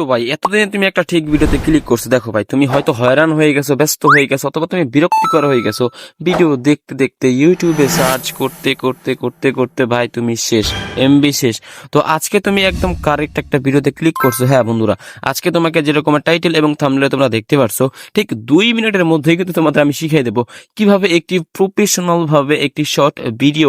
তো ভাই, এতদিনে তুমি একটা ঠিক ভিডিওতে ক্লিক করছ, দেখো ভাই, তুমি হয়তো হয়রান হয়ে গেছো, ব্যস্ত হয়ে গেছো, অথবা তুমি বিরক্তিকর হয়ে গেছো। ভিডিও দেখতে দেখতে ইউটিউবে সার্চ করতে করতে করতে করতে ভাই, তুমি শেষ এমবি শেষ। তো আজকে তুমি একদম কারেক্ট একটা ভিডিওতে ক্লিক করছ হ্যাঁ বন্ধুরা, আজকে তোমাকে যেরকম টাইটেল এবং থামলে তোমরা দেখতে পারছ, ঠিক দুই মিনিটের মধ্যেই কিন্তু তোমাদের আমি শিখিয়ে দেবো কীভাবে একটি প্রফেশনাল ভাবে একটি শর্ট ভিডিও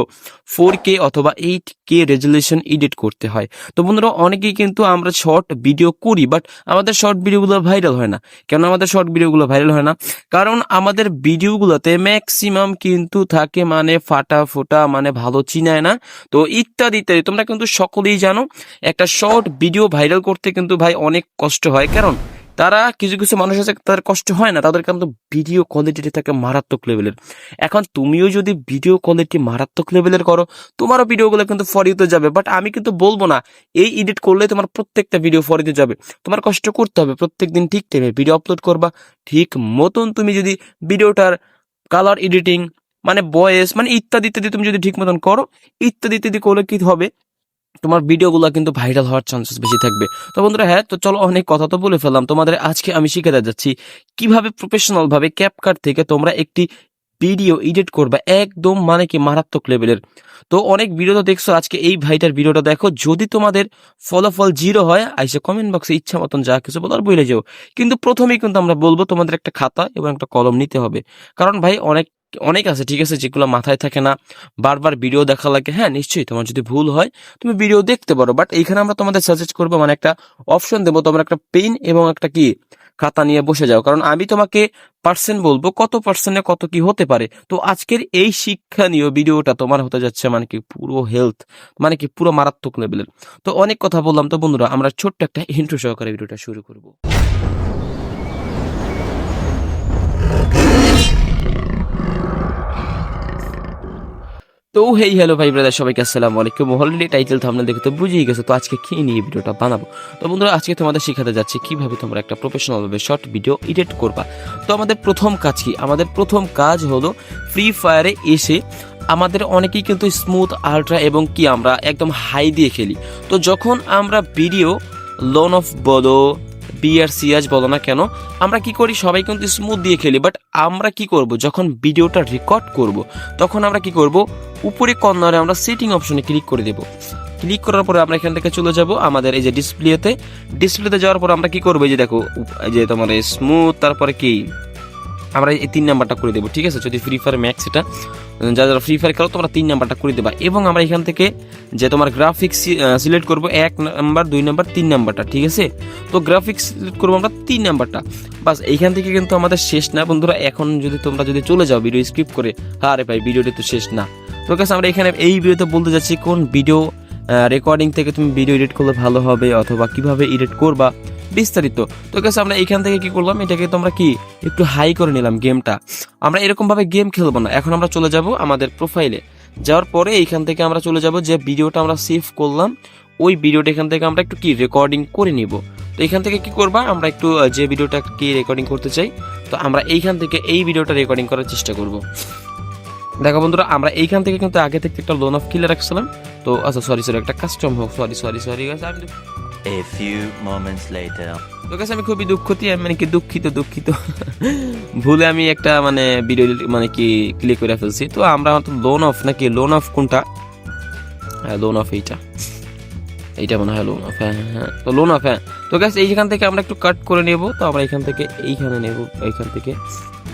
ফোর কে অথবা এইট কে রেজলিউশন এডিট করতে হয়। তো বন্ধুরা, অনেকেই কিন্তু আমরা শর্ট ভিডিও করি বাট আমাদের শর্ট ভিডিওগুলো ভাইরাল হয় না। কেন আমাদের শর্ট ভিডিওগুলো ভাইরাল হয় না? কারণ আমাদের ভিডিওগুলোতে ম্যাক্সিমাম কিন্তু থাকে মানে ফাটা ফোটা মানে ভালো চিনায় না। তো ইত্যাদি ইত্যাদি। তোমরা কিন্তু সকলেই জানো, একটা শর্ট ভিডিও ভাইরাল করতে কিন্তু ভাই অনেক কষ্ট হয়। কারণ তারা কিছু কিছু মানুষ আছে, তাদের কষ্ট হয় না তাদের কিন্তু ভিডিও কোয়ালিটি থাকে মারাত্মক লেভেলের এখন তুমিও যদি ভিডিও কোয়ালিটি মারাত্মক লেভেলের করো, তোমারও ভিডিওগুলো কিন্তু ফরিতে যাবে। বাট আমি কিন্তু বলব না, এই এডিট করলে তোমার প্রত্যেকটা ভিডিও ফরিতে যাবে। তোমার কষ্ট করতে হবে, প্রত্যেকদিন ঠিক টাইমে ভিডিও আপলোড করবা। ঠিক মতন তুমি যদি ভিডিওটার কালার এডিটিং মানে বয়েস মানে ইত্যাদি ইত্যাদি তুমি যদি ঠিক মতন করো, ইত্যাদি ইত্যাদি করলে কি হবে? তোমার ভিডিওগুলো কিন্তু ভাইরাল হওয়ার চান্সেস বেশি থাকবে। তো বন্ধুরা হ্যাঁ তো চলো অনেক কথা তো বলে ফেললাম। তোমাদের আজকে আমি শিখাতে যাচ্ছি কীভাবে প্রফেশনাল ভাবে ক্যাপকাট থেকে তোমরা একটি ভিডিও এডিট করবা একদম মানে কি মারাত্মক লেভেলের তো অনেক ভিডিও দেখছ, আজকে এই ভাইটার ভিডিওটা দেখো। যদি তোমাদের ফলাফল জিরো হয়, আইসে কমেন্ট বক্সে ইচ্ছা মতন যা কিছু বলার বলে যাও। কিন্তু প্রথমেই কিন্তু আমরা বলব তোমাদের একটা খাতা এবং একটা কলম নিতে হবে। কারণ ভাই, অনেক অনেক আছে, ঠিক আছে, যেগুলো মাথায় থাকে না। বারবার ভিডিও দেখা লাগে হ্যাঁ নিশ্চয়ই তোমার যদি ভুল হয়, তুমি ভিডিও দেখতে পারো। বাট এইখানে আমরা তোমাদের সাজেস্ট করব মানে একটা অপশন দেবো, তোমরা একটা পেন এবং একটা কি, খাতা নিয়ে বসে যাও। কারণ আমি তোমাকে পার্সেন্ট বলব, কত পার্সেন্টে কত কি হতে পারে। তো আজকের এই শিক্ষণীয় ভিডিওটা তোমার হতে যাচ্ছে মানে কি পুরো হেলথ মানে কি পুরো মারাত্মক লেভেলের তো অনেক কথা বললাম। তো বন্ধুরা, আমরা ছোট্ট একটা ইন্ট্রো সহকারে ভিডিওটা শুরু করব। তো হেই হ্যালো ভাই ব্রাদার সবাইকে আসসালামু আলাইকুম। অলরেডি টাইটেল থামনে দেখে তো বুঝেই গেছো, তো আজকে কী নিয়ে ভিডিওটা বানাবো? তো বন্ধুরা, আজকে তোমাদের শেখাতে যাচ্ছি কীভাবে তোমরা একটা প্রফেশনাল ভাবে শর্ট ভিডিও এডিট করবা। তো আমাদের প্রথম কাজ কি? আমাদের প্রথম কাজ হলো ফ্রি ফায়ারে এসে আমাদের অনেকেই কিন্তু স্মুথ আলট্রা এবং কি আমরা একদম হাই দিয়ে খেলি। তো যখন আমরা ভিডিও লোন অফ বলো বিআর সিয়াজ বলো না কেন, আমরা কি করি? সবাই কিন্তু স্মুথ দিয়ে খেলি বাট আমরা কি করব? যখন ভিডিওটা রেকর্ড করব, তখন আমরা কি করব? উপরে কর্নারে আমরা সেটিং অপশনে ক্লিক করে দেব। ক্লিক করার পরে আমরা এখান থেকে চলে যাব আমাদের এই যে ডিসপ্লেতে ডিসপ্লেতে যাওয়ার পর আমরা কি করব? যে দেখো যে তোমার স্মুথ তারপরে কি? আমরা এই তিন নাম্বারটা করে দেবো, ঠিক আছে? যদি ফ্রি ফায়ার ম্যাক্স এটা। যারা যারা ফ্রি ফায়ার খেলো, তোমরা তিন নাম্বারটা করে দেবা। এবং আমরা এখান থেকে যে তোমার গ্রাফিক্স সিলেক্ট করব, এক নাম্বার দুই নাম্বার তিন নাম্বারটা ঠিক আছে? তো গ্রাফিক্স সিলেক্ট করব আমরা তিন নাম্বারটা বাস, এইখান থেকে কিন্তু আমাদের শেষ না। বন্ধুরা, এখন যদি তোমরা যদি চলে যাও ভিডিও স্কিপ করে, আরে ভাই, ভিডিওটি তো শেষ না। তো কাছে আমরা এখানে এই ভিডিওতে বলতে যাচ্ছি কোন ভিডিও রেকর্ডিং থেকে তুমি ভিডিও এডিট করলে ভালো হবে, অথবা কীভাবে এডিট করবা। বিস্তারিত। তো কাছে আমরা এখান থেকে কি করলাম? এটাকে তোমরা কি একটু হাই করে নিলাম গেমটা আমরা এরকম ভাবে গেম খেলব না। এখন আমরা চলে যাব আমাদের প্রোফাইলে যাওয়ার পরে এইখান থেকে আমরা চলে যাব যে ভিডিওটা আমরা সেভ করলাম। ওই ভিডিওটা এখান থেকে আমরা একটু কি রেকর্ডিং করে নিব। তো এখান থেকে কি করবা? আমরা একটু যে ভিডিওটা কি রেকর্ডিং করতে চাই, তো আমরা এইখান থেকে এই ভিডিওটা রেকর্ডিং করার চেষ্টা করব। দেখো বন্ধুরা, আমরা এইখান থেকে কিন্তু আগে থেকে একটা লোন অফ কিলে রাখছিলাম। তো আচ্ছা সরি সরি একটা কাস্টম হোক। সরি সরি সরি আমি A few moments later. কাছে আমি খুবই দুঃখিত মানে কি দুঃখিত দুঃখিত। ভুলে আমি একটা মানে ভিডিও মানে কি ক্লিক করে ফেলছি। তো আমরা লোন অফ নাকি লোন অফ কোনটা? হ্যাঁ লোন অফ এইটা। এইটা মনে হয় লোন অফ হ্যাঁ হ্যাঁ, হ্যাঁ। তো লোন অফ হ্যাঁ। তো গ্যাস এইখান থেকে আমরা একটু কাট করে নেব। তো আমরা এখান থেকে এইখানে নেব এইখান থেকে।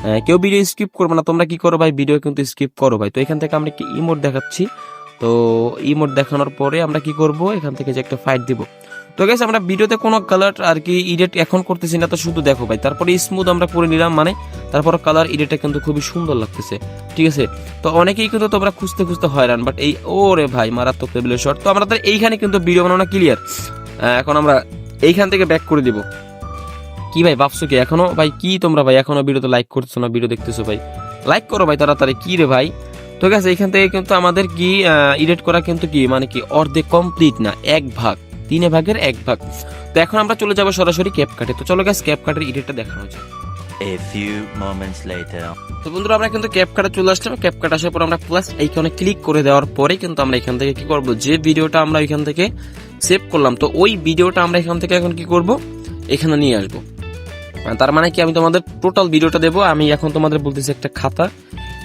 হ্যাঁ, কেউ ভিডিও স্কিপ করবে না। তোমরা কি করো ভাই? ভিডিও কিন্তু স্কিপ করো ভাই। তো এখান থেকে আমরা কি ইমোট দেখাচ্ছি। তো ইমোট দেখানোর পরে আমরা কি করব? এখান থেকে যে একটা ফাইট দিব। তো গেছে আমরা ভিডিওতে কোনো কালার আর কি এডিট এখন করতেছি না, তো শুধু দেখো ভাই। তারপরে স্মুথ আমরা করে নিলাম মানে তারপর কালার এডিটটা কিন্তু খুবই সুন্দর লাগতেছে, ঠিক আছে? তো অনেকেই কিন্তু তোমরা খুঁজতে খুঁজতে হয়রান বাট এই ওরে ভাই, মারাত্মক লেভেলের শর্ট তো আমরা তো এইখানে কিন্তু ভিডিও বানানো ক্লিয়ার এখন আমরা এইখান থেকে ব্যাক করে দিব। কি ভাই, ভাবছ কি? এখনও? ভাই, কি তোমরা ভাই, এখনও ভিডিওতে লাইক করতেছো না ভিডিও দেখতেছো ভাই? লাইক করো ভাই তাড়াতাড়ি, কি রে ভাই? তো গেছে এইখান থেকে কিন্তু আমাদের কি এডিট করা কিন্তু কি মানে কি অর্ধেক কমপ্লিট না, এক ভাগ। তিনে ভাগের এক ভাগ। তো এখন আমরা চলে যাব সরাসরি ক্যাপ কাটে। তো চলো গ্যাস ক্যাপ কাটের এডিটটা দেখানো যায় A few moments later. তো বন্ধুরা আমরা কিন্তু ক্যাপ কাটে চলে আসলাম। ক্যাপ কাট আসার পর আমরা প্লাস এইখানে ক্লিক করে দেওয়ার পরে কিন্তু আমরা এখান থেকে কি করব? যে ভিডিওটা আমরা এখান থেকে সেভ করলাম তো ওই ভিডিওটা আমরা এখান থেকে এখন কি করব? এখানে নিয়ে আসব। তার মানে কি আমি তোমাদের টোটাল ভিডিওটা দেবো আমি এখন তোমাদের বলতেছি একটা খাতা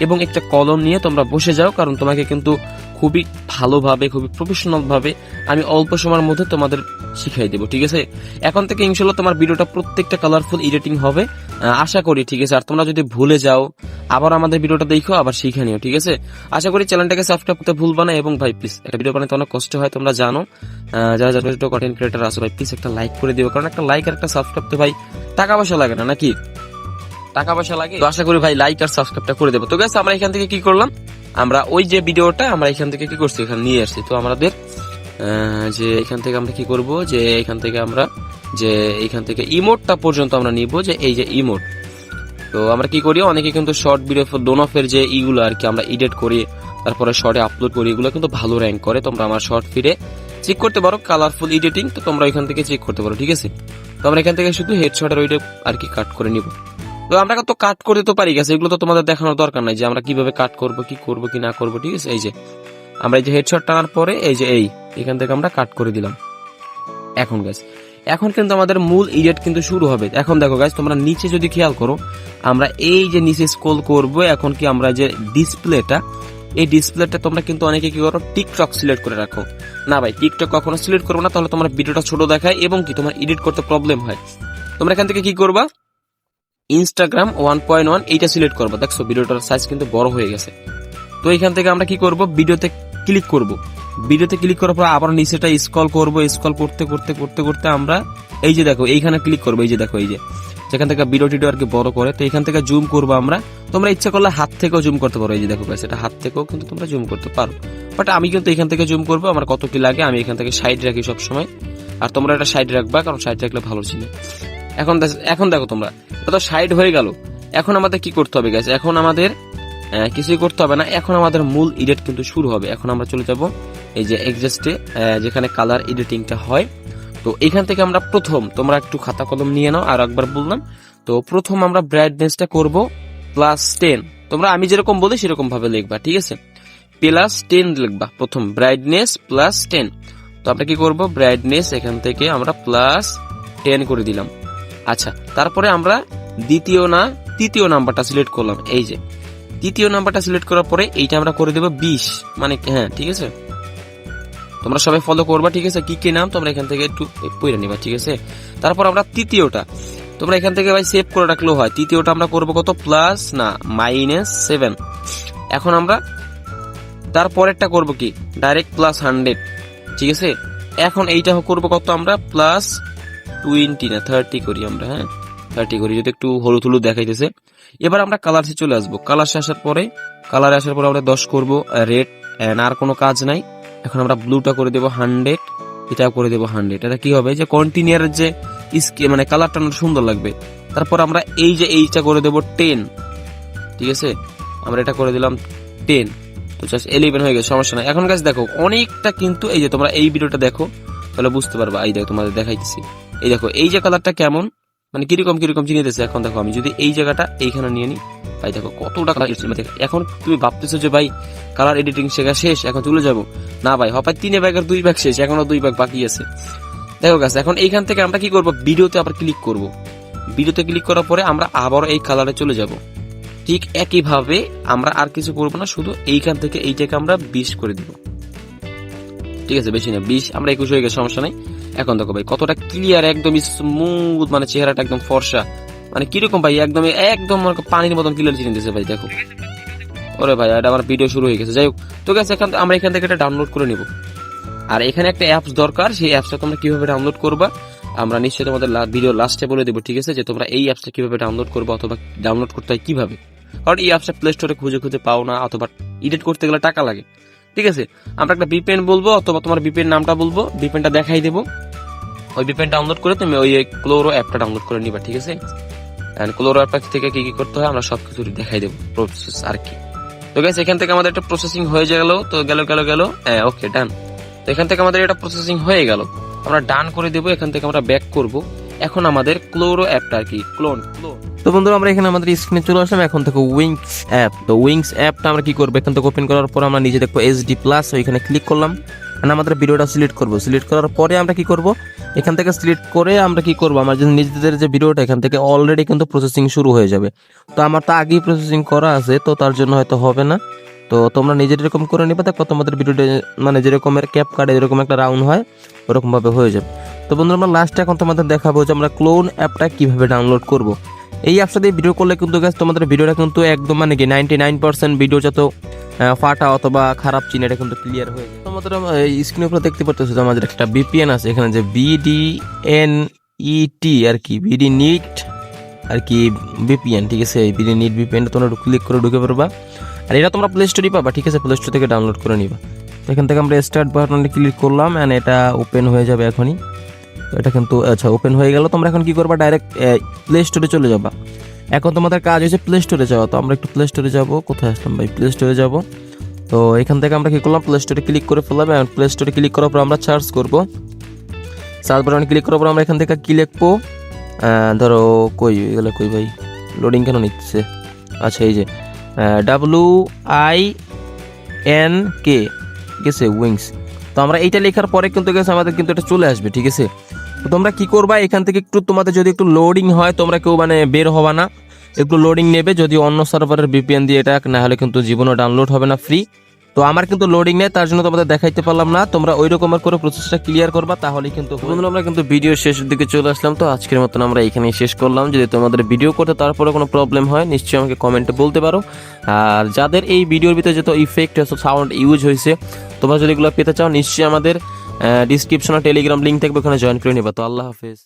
এবং একটা কলম নিয়ে তোমরা বসে যাও কারণ তোমাকে কিন্তু খুবই ভালোভাবে, খুবই প্রফেশনাল ভাবে আমি অল্প সময়ের মধ্যে তোমাদের শিখাই দেবো, ঠিক আছে? এখন থেকে ইনশাল্লাহ তোমার ভিডিওটা প্রত্যেকটা কালারফুল এডিটিং হবে। আশা করি, ঠিক আছে? আর তোমরা যদি ভুলে যাও, আবার আমাদের ভিডিওটা দেখো, আবার শিখে নিও, ঠিক আছে? আশা করি চ্যানেলটাকে সাবস্ক্রাইব করতে ভুলবা না এবং ভাই প্লিজ একটা ভিডিও বানাতে অনেক কষ্ট হয়, তোমরা জানো। যারা যারা কন্টেন্ট ক্রিয়েটার আছে, ভাই প্লিজ একটা লাইক করে দিও, কারণ একটা লাইক আর একটা সাবস্ক্রাইব তো ভাই, টাকা পয়সা লাগে না, নাকি? টাকা পয়সা লাগে। আশা করি ভাই লাইক আর সাবস্ক্রাইবটা করে দেবো। তো গাছ আমরা এখান থেকে কি করলাম? আমরা ওই যে ভিডিওটা আমরা এখান থেকে কি করছি? এখানে নিয়ে আসছি। তো আমাদের যে এখান থেকে আমরা কি করব? যে এখান থেকে আমরা, যে এখান থেকে ইমোটটা পর্যন্ত আমরা নিব, যে এই যে ইমোট তো আমরা কি করি? অনেকে কিন্তু শর্ট ভিডিও ডোনফের যে ইগুলো আর কি আমরা এডিট করি, তারপরে শর্টে আপলোড করি, এগুলো কিন্তু ভালো র্যাঙ্ক করে। তোমরা আমার শর্ট ফিরে চেক করতে পারো কালারফুল এডিটিং তো তোমরা এখান থেকে চেক করতে পারো, ঠিক আছে? তো আমরা এখান থেকে শুধু হেডশটের ওইটা আর কি কাট করে নিব। তো আমরা তো কাট করতে তো পারি গেছে এগুলো তো তোমাদের দেখানোর দরকার নাই যে আমরা কীভাবে কাট করব, কি করব, কি না করব, ঠিক আছে? এই যে, আমরা এই যে হেডশট টানার পরে এই যে এই, এখান থেকে আমরা কাট করে দিলাম। এখন গাছ এখন কিন্তু আমাদের মূল ইডিট কিন্তু শুরু হবে। এখন দেখো গাছ তোমরা নিচে যদি খেয়াল করো, আমরা এই যে নিচে স্ক্রল করব, এখন কি আমরা যে ডিসপ্লেটা এই ডিসপ্লেটা তোমরা কিন্তু অনেকে কি করো টিকটক সিলেক্ট করে রাখো। না ভাই টিকটক কখনো সিলেক্ট করব না, তাহলে তোমার ভিডিওটা ছোট দেখায় এবং কি তোমার এডিট করতে প্রবলেম হয়। তোমরা এখান থেকে কি করবা? ইনস্টাগ্রাম ওয়ান পয়েন্ট ওয়ান এইটা সিলেক্ট করব। দেখছ, ভিডিওটার সাইজ কিন্তু বড় হয়ে গেছে। তো এখান থেকে আমরা কি করব? ভিডিওতে ক্লিক করব। ভিডিওতে ক্লিক করার পর আবার নিচেটা স্ক্রল করব। স্ক্রল করতে করতে করতে করতে আমরা এই যে দেখো, এইখানে ক্লিক করব। এই যে দেখো, এই যে। যেখান থেকে ভিডিও টিডিও আর কি বড় করে, তো এখান থেকে জুম করব আমরা। তোমরা ইচ্ছা করলে হাত থেকেও জুম করতে পারো। এই যে দেখো এটা হাত থেকেও কিন্তু তোমরা জুম করতে পারো। বাট আমি কিন্তু এখান থেকে জুম করব, আমার কত কি লাগে, আমি এখান থেকে সাইড রাখি সবসময়। আর তোমরা এটা সাইড রাখবা, কারণ সাইড রাখলে ভালো ছিল। এখন এখন দেখো তোমরা। এটা তো সাইড হয়ে গেল। এখন আমাদের কি করতে হবে গেছে এখন আমাদের কিছুই করতে হবে না। এখন আমাদের মূল এডিট কিন্তু শুরু হবে। এখন আমরা চলে যাব এই যে এক্সাস্টে যেখানে কালার এডিটিংটা হয়। তো এখান থেকে আমরা প্রথম, তোমরা একটু খাতা কলম নিয়ে নাও। আর একবার বললাম, তো প্রথম আমরা ব্রাইটনেসটা করব প্লাস টেন তোমরা আমি যেরকম বলি সেরকম ভাবে লিখবা, ঠিক আছে? প্লাস টেন লিখবা, প্রথম ব্রাইটনেস প্লাস টেন তো আমরা কি করব? ব্রাইটনেস এখান থেকে আমরা প্লাস টেন করে দিলাম। আচ্ছা তারপরে আমরা দ্বিতীয় না, তৃতীয় নাম্বারটা সিলেক্ট করলাম, এই যে। তৃতীয় নাম্বারটা সিলেক্ট করার পরে এইটা আমরা করে দেবো বিশ মানে হ্যাঁ ঠিক আছে? তোমরা সবাই ফলো করবা, ঠিক আছে? কি কি নাম তোমরা এখান থেকে একটু পড়ে নিবা, ঠিক আছে? তারপর আমরা তৃতীয়টা, তোমরা এখান থেকে ভাই সেভ করে রাখলেও হয়। তৃতীয়টা আমরা করব কত? প্লাস না মাইনাস সেভেন এখন আমরা তারপরেরটা করব কি? ডাইরেক্ট প্লাস হান্ড্রেড ঠিক আছে? এখন এইটা করব কত আমরা? প্লাস টোয়েন্টি না থার্টি করি আমরা হ্যাঁ? থার্টি করি, যদি একটু হলুদ হলুদ দেখাইতেছে। এবার আমরা কালারসে চলে আসব। কালারসে আসার পরে কালারে আসার পরে আমরা দশ করব রেড আর কোনো কাজ নাই। এখন আমরা ব্লুটা করে দেবো হান্ড্রেড এটা করে দেবো হান্ড্রেড এটা কি হবে? যে কন্টিনিউয়ার যে স্কে মানে কালারটা সুন্দর লাগবে। তারপর আমরা এই যে এইটা করে দেবো টেন ঠিক আছে? আমরা এটা করে দিলাম টেন তো জাস্ট ইলেভেন হয়ে গেছে, সমস্যা নাই। এখন গাছ দেখো, অনেকটা কিন্তু এই যে তোমরা এই ভিডিওটা দেখো, তাহলে বুঝতে পারবা। এই দেখো তোমাদের দেখাইতেছি। এই দেখো, এই যে কালারটা কেমন? মানে কীরকম কীরকম চিনিতেছে এখন দেখো, আমি যদি এই জায়গাটা এইখানে নিয়ে নিই ভাই দেখো, কতটা কালার এখন তুমি ভাবতেছো যে, ভাই কালার এডিটিং শেখা শেষ, এখন চলে যাব? না ভাই হপায় তিনে ব্যাগের দুই ব্যাগ শেষ, এখনও দুই ব্যাগ বাকি আছে। দেখো গাছ এখন এইখান থেকে আমরা কি করব? ভিডিওতে আবার ক্লিক করব। ভিডিওতে ক্লিক করার পরে আমরা আবারও এই কালারে চলে যাব। ঠিক একইভাবে আমরা আর কিছু করব না, শুধু এইখান থেকে এইটাকে আমরা বিশ করে দিব। ঠিক আছে, বেশি না, বিশ, আমরা একুশ হয়ে গেছে, সমস্যা নাই। এখন দেখো ভাই, কতটা ক্লিয়ার একদম স্মুথ মানে চেহারাটা একদম ফর্সা। মানে কীরকম ভাই একদম একদম পানির মতন ক্লিয়ার চিনে দিয়েছে ভাই, দেখো। ওরে ভাই, এটা আমার ভিডিও শুরু হয়ে গেছে। যাই হোক, তো গেছে এখান আমরা এখান থেকে এটা ডাউনলোড করে নিব। আর এখানে একটা অ্যাপস দরকার, সেই অ্যাপসটা তোমরা কীভাবে ডাউনলোড করবা, আমরা নিশ্চয়ই তোমাদের ভিডিও লাস্টে বলে দেবো, ঠিক আছে? যে তোমরা এই অ্যাপসটা কীভাবে ডাউনলোড করবে অথবা ডাউনলোড করতে হয় কীভাবে? কারণ এই অ্যাপসটা প্লে স্টোরে খুঁজে খুঁজে পাও না, অথবা এডিট করতে গেলে টাকা লাগে। ঠিক আছে? আমরা একটা বিপেন বলব অথবা তোমার বিপেন নামটা বলব। বিপেনটা দেখাই দেবো। ওই বিপেন ডাউনলোড করে তুমি ওই ক্লোরো অ্যাপটা ডাউনলোড করে নিবা, ঠিক আছে? ক্লোরো অ্যাপটা থেকে কি কি করতে হয় আমরা সবকিছু দেখাই দেবো প্রসেস আর কি। তো গাইস এখান থেকে আমাদের একটা প্রসেসিং হয়ে গেল, তো গেল গেল গেল। হ্যাঁ ওকে ডান তো এখান থেকে আমাদের এটা প্রসেসিং হয়ে গেল। আমরা ডান করে দেবো, এখান থেকে আমরা ব্যাক করব। এখন আমাদের ক্লোরো অ্যাপটা আর কি ক্লোন ক্লোন তো বন্ধুরা, আমরা এখানে আমাদের স্ক্রিনে চলে আসলাম। এখন থেকে উইংস অ্যাপ তো উইংস অ্যাপটা আমরা কি করব? এখান থেকে ওপেন করার পর আমরা নিজে দেখব এইচডি প্লাস ওইখানে ক্লিক করলাম। মানে আমাদের ভিডিওটা সিলেক্ট করব। সিলেক্ট করার পরে আমরা কি করব? এখান থেকে সিলেক্ট করে আমরা কি করব? আমার যে নিজেদের যে ভিডিওটা, এখান থেকে অলরেডি কিন্তু প্রসেসিং শুরু হয়ে যাবে। তো আমার তো আগেই প্রসেসিং করা আছে, তো তার জন্য হয়তো হবে না। তো তোমরা নিজের এরকম করে নিবে। দেখো, তোমাদের ভিডিওটা মানে যেরকমের ক্যাপ কার্ডে যেরকম একটা রাউন্ড হয়, ওরকমভাবে হয়ে যাবে। তো বন্ধুরা, আমরা লাস্টে এখন তোমাদের দেখাবো যে আমরা ক্লোন অ্যাপটা কীভাবে ডাউনলোড করব। এই অ্যাপটা দিয়ে ভিডিও করলে কিন্তু গাছ তোমাদের ভিডিওটা কিন্তু একদম মানে কি নাইনটি নাইন পার্সেন্ট ভিডিও যত ফাটা অথবা খারাপ চিন এটা কিন্তু ক্লিয়ার হয়ে যায়। তোমাদের স্ক্রিনের উপরে দেখতে পাচ্ছ আমাদের একটা বিপিএন আছে, এখানে যে বিডিএন ইটি আর কি বিডি নিট আর কি বিপিএন ঠিক আছে? বিডি নিট বিপিএন তোমরা ক্লিক করে ঢুকে পারবা আর এটা তোমরা প্লে স্টোরই পাবা, ঠিক আছে? প্লে স্টোর থেকে ডাউনলোড করে নিবা। এখান থেকে আমরা স্টার্ট বাটনে ক্লিক করলাম অ্যান্ড এটা ওপেন হয়ে যাবে এখনই। এটা কিন্তু আচ্ছা ওপেন হয়ে গেল, তোমরা এখন কি করবা? ডাইরেক্ট প্লে স্টোরে চলে যাবা। এখন তোমাদের কাজ হচ্ছে প্লে স্টোরে যাওয়া। তো আমরা একটু প্লে স্টোরে যাব। কোথায় আসলাম ভাই? প্লে স্টোরে যাব। তো এখান থেকে আমরা কি করলাম? প্লে স্টোরে ক্লিক করে ফেললাম। এবং প্লে স্টোরে ক্লিক করার পর আমরা সার্চ করব। সার্চ বাটনে ক্লিক করার পর আমরা এখান থেকে কি লিখব? ধরো, কই, এগুলো কই ভাই? লোডিং কেন নিচ্ছে? আচ্ছা এই যে ডাব্লু আই এন কে ঠিক আছে উইংস তো আমরা এইটা লেখার পরে কিন্তু গেছে আমাদের কিন্তু এটা চলে আসবে, ঠিক আছে? তো তোমরা কি করবা? এখান থেকে একটু তোমাদের যদি একটু লোডিং হয়, তোমরা কেউ মানে বের হবা না। একটু লোডিং নেবে, যদি অন্য সার্ভারের ভিপিএন দিয়ে এটা না হলে কিন্তু জীবনও ডাউনলোড হবে না ফ্রি তো আমার কিন্তু লোডিং নেই, তার জন্য তোমাদের দেখাইতে পারলাম না। তোমরা ওই রকমের করে প্রসেসটা ক্লিয়ার করবা, তাহলে কিন্তু বন্ধুরা, আমরা কিন্তু ভিডিও শেষের দিকে চলে আসলাম, তো আজকের মতন আমরা এখানেই শেষ করলাম। যদি তোমাদের ভিডিও করতে তারপরে কোনো প্রবলেম হয়, নিশ্চয়ই আমাকে কমেন্টে বলতে পারো। আর যাদের এই ভিডিওর ভিতরে যত ইফেক্ট সাউন্ড ইউজ হয়েছে, তোমরা যদি এগুলো পেতে চাও, নিশ্চয়ই আমাদের ডিসক্রিপশনে টেলিগ্রাম লিঙ্ক থাকবে ওখানে জয়েন করে নিবা। তো আল্লাহ হাফেজ।